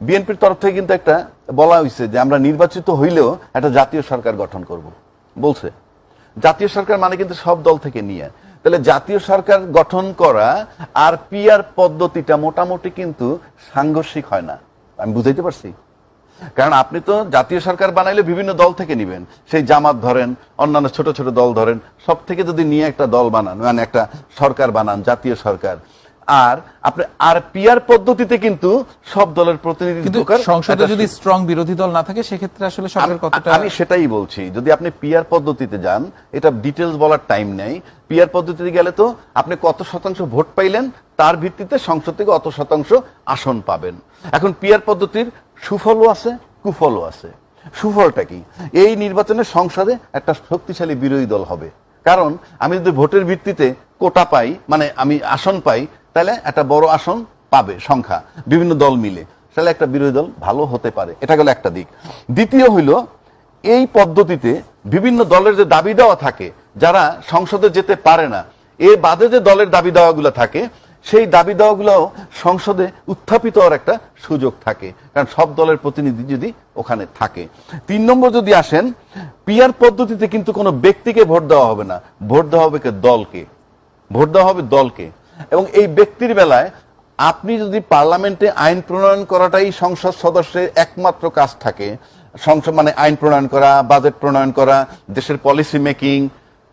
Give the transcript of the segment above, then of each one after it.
বিএনপির তরফ থেকে কিন্তু একটা বলা হয়েছে যে আমরা নির্বাচিত হইলেও একটা জাতীয় সরকার গঠন করব। বলছে। জাতীয় সরকার মানে কিন্তু সব দল থেকে নিয়ে। তাহলে জাতীয় সরকার গঠন করা আর পিয়ার পদ্ধতিটা মোটামুটি কিন্তু সাংঘর্ষিক হয় না। আমি বুঝাইতে পারছি? কারণ আপনি তো জাতীয় সরকার বানাইলে বিভিন্ন দল থেকে নিবেন। সেই জামাত ধরেন, অন্যান্য ছোট ছোট দল ধরেন, সব থেকে যদি নিয়ে একটা দল বানান মানে একটা সরকার বানান, জাতীয় সরকার আর আপনি আর পিয়ার পদ্ধতিতে কিন্তু সব দলের কিন্তু প্রতিনিধিত্ব সংসদে যদি স্ট্রং বিরোধী দল না থাকে সেক্ষেত্রে আসলে সরকার আমি- কতটা আমি সেটাই বলছি যদি আপনি পিয়ার পদ্ধতিতে যান এটা ডিটেলস বলার টাইম নেই। পিয়ার পদ্ধতিতে গেলে তো আপনি কত শতাংশ ভোট পাইলেন তার ভিত্তিতে সংসদ থেকে অত শতাংশ আসন পাবেন। এখন পিয়ার পদ্ধতির সুফলও আছে কুফলও আছে। সুফলটা কি? এই নির্বাচনে সংসদে একটা শক্তিশালী বিরোধী দল হবে। কারণ আমি যদি ভোটের ভিত্তিতে কোটা পাই মানে আমি আসন পাই তাহলে একটা বড় আসন পাবে, সংখ্যা, বিভিন্ন দল মিলে। তাহলে একটা বিরোধী দল ভালো হতে পারে। এটা গেল একটা দিক। দ্বিতীয় হইল, এই পদ্ধতিতে বিভিন্ন দলের যে দাবি দেওয়া থাকে, যারা সংসদে যেতে পারে না, এ বাদে যে দলের দাবি দেওয়াগুলো থাকে, সেই দাবি দেওয়াগুলো সংসদে উত্থাপিত হওয়ার একটা সুযোগ থাকে। কারণ সব দলের প্রতিনিধি যদি ওখানে থাকে। তিন নম্বর যদি আসেন পিয়ার পদ্ধতিতে কিন্তু কোনো ব্যক্তিকে ভোট দেওয়া হবে না। ভোট দেওয়া হবে কে? দলকে। ভোট দেওয়া হবে দলকে। এবং এই ব্যক্তির বেলায় আপনি যদি পার্লামেন্টে আইন প্রণয়ন করাটাই সংসদ সদস্যের একমাত্র কাজ থাকে, সংসদ মানে আইন প্রণয়ন করা, বাজেট প্রণয়ন করা, দেশের পলিসি মেকিং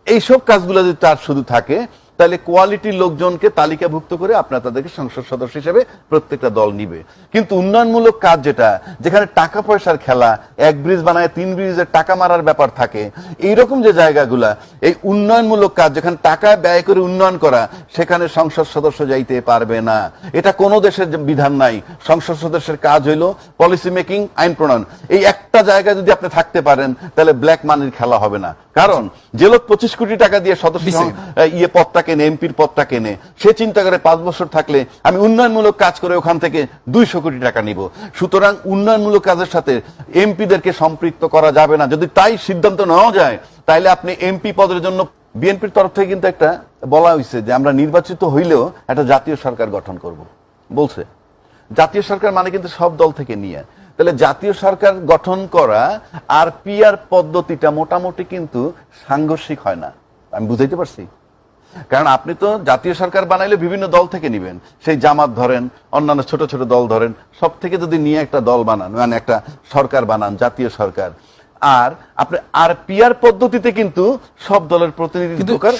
এইসব কাজগুলো যদি তার শুধু থাকে তাহলে কোয়ালিটির লোকজনকে তালিকাভুক্ত করে আপনার তাদেরকে সংসদ সদস্য হিসেবে প্রত্যেকটা দল নিবে। কিন্তু উন্নয়নমূলক কাজ যেটা যেখানে টাকা পয়সার খেলা এক ব্রিজ বানায় তিন ব্রিজের টাকা মারার ব্যাপার থাকে এইরকম যে জায়গাগুলা এই উন্নয়নমূলক কাজ যেখানে টাকা ব্যয় করে উন্নয়ন করা সেখানে সংসদ সদস্য যাইতে পারবে না। এটা কোনো দেশের বিধান নাই। সংসদ সদস্যের কাজ হইল পলিসি মেকিং আইন প্রণয়ন। এই একটা জায়গায় যদি আপনি থাকতে পারেন তাহলে ব্ল্যাক মানির খেলা হবে না। কারণ যে লোক পঁচিশ কোটি টাকা দিয়ে সদস্য ইয়ে পদটা কেনে, এমপির পদটা কেনে, সে চিন্তা করে পাঁচ বছর থাকলে আমি উন্নয়নমূলক কাজ করে ওখান থেকে দুইশো কোটি টাকা নিব। সুতরাং উন্নয়নমূলক কাজের সাথে এমপিদেরকে সম্পৃক্ত করা যাবে না। যদি তাই সিদ্ধান্ত নেওয়া যায় তাহলে আপনি এমপি পদের জন্য বিএনপির তরফ থেকে কিন্তু একটা বলা হয়েছে যে আমরা নির্বাচিত হইলেও একটা জাতীয় সরকার গঠন করব। বলছে, জাতীয় সরকার মানে কিন্তু সব দল থেকে নিয়ে। তাহলে জাতীয় সরকার গঠন করা আর পিয়ার পদ্ধতিটা মোটামুটি কিন্তু সাংঘর্ষিক হয় না। আমি বুঝাইতে পারছি? কারণ আপনি তো জাতীয় সরকার বানাইলে বিভিন্ন দল থেকে নিবেন। সেই জামাত ধরেন অন্যান্য ছোট ছোট দল ধরেন সব থেকে যদি নিয়ে একটা দল বানান মানে একটা সরকার বানান জাতীয় সরকার। আর আপনি আর পিয়ার পদ্ধতিতে কিন্তু সব দলের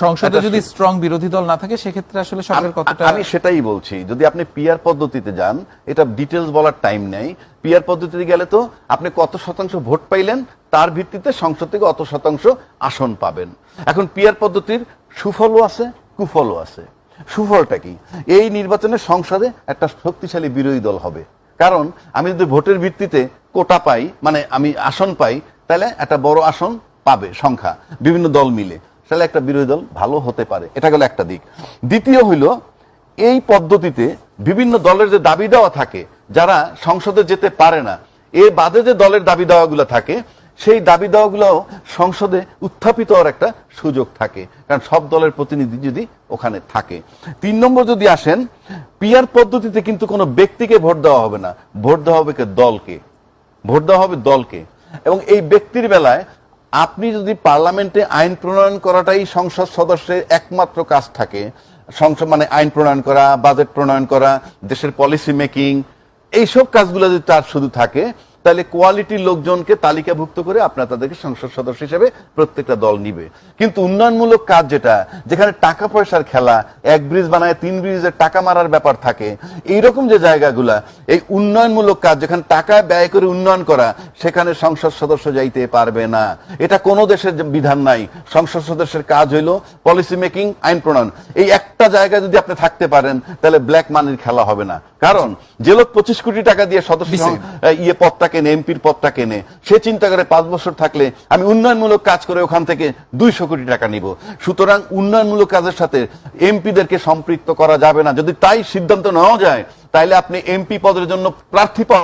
সংসদে যদি স্ট্রং বিরোধী দল না থাকে সেক্ষেত্রে আসলে সরকার কতটা আমি সেটাই বলছি যদি আপনি পিয়ার পদ্ধতিতে যান এটা ডিটেলস বলার টাইম নেই। পিয়ার পদ্ধতিতে গেলে তো আপনি কত শতাংশ ভোট পাইলেন তার ভিত্তিতে সংসদ থেকে অত শতাংশ আসন পাবেন। এখন পিয়ার পদ্ধতির সুফলও আছে, কুফলও আছে। সুফলটা কি? এই নির্বাচনে সংসদে একটা শক্তিশালী বিরোধী দল হবে। কারণ আমি যদি ভোটের ভিত্তিতে কোটা পাই মানে আমি আসন পাই, তাহলে একটা বড় আসন পাবে সংখ্যা, বিভিন্ন দল মিলে। তাহলে একটা বিরোধী দল ভালো হতে পারে। এটা গেল একটা দিক। দ্বিতীয় হইল, এই পদ্ধতিতে বিভিন্ন দলের যে দাবি দেওয়া থাকে, যারা সংসদে যেতে পারে না এর বাদে যে দলের দাবি দেওয়াগুলো থাকে সেই দাবি দেওয়াগুলো সংসদে উত্থাপিত হওয়ার একটা সুযোগ থাকে। কারণ সব দলের প্রতিনিধি যদি ওখানে থাকে। তিন নম্বর যদি আসেন পিয়ার পদ্ধতিতে কিন্তু কোনো ব্যক্তিকে ভোট দেওয়া হবে না। ভোট দেওয়া হবে কে? দলকে। ভোট দেওয়া হবে দলকে। এবং এই ব্যক্তির বেলায় আপনি যদি পার্লামেন্টে আইন প্রণয়ন করাটাই সংসদ সদস্যের একমাত্র কাজ থাকে, সংসদ মানে আইন প্রণয়ন করা, বাজেট প্রণয়ন করা, দেশের পলিসি মেকিং এইসব কাজগুলো যদি তার শুধু থাকে তাহলে কোয়ালিটির লোকজনকে তালিকাভুক্ত করে আপনার তাদেরকে সংসদ সদস্য হিসেবে প্রত্যেকটা দল নিবে। কিন্তু উন্নয়নমূলক কাজ যেটা যেখানে টাকা পয়সার খেলা এক ব্রিজ বানায় তিন ব্রিজের টাকা মারার ব্যাপার থাকে এইরকম যে জায়গাগুলা এই উন্নয়নমূলক কাজ যেখানে টাকা ব্যয় করে উন্নয়ন করা সেখানে সংসদ সদস্য যাইতে পারবে না। এটা কোনো দেশের বিধান নাই। সংসদ সদস্যের কাজ হইল পলিসি মেকিং আইন প্রণয়ন। এই একটা জায়গায় যদি আপনি থাকতে পারেন তাহলে ব্ল্যাক মানির খেলা হবে না। কারণ যে লোক পঁচিশ কোটি টাকা দিয়ে সদস্য ইয়ে পদটা কেনে এমপির পদটা কেনে সে চিন্তা করে পাঁচ বছর থাকলে আমি উন্নয়নমূলক কাজ করে ওখান থেকে দুইশো কোটি টাকা নিব। সুতরাং উন্নয়নমূলক কাজের সাথে এমপিদেরকে সম্পৃক্ত করা যাবে না। যদি তাই সিদ্ধান্ত নেওয়া যায়, তাইলে আপনি এমপি পদের জন্য প্রার্থী পাওয়া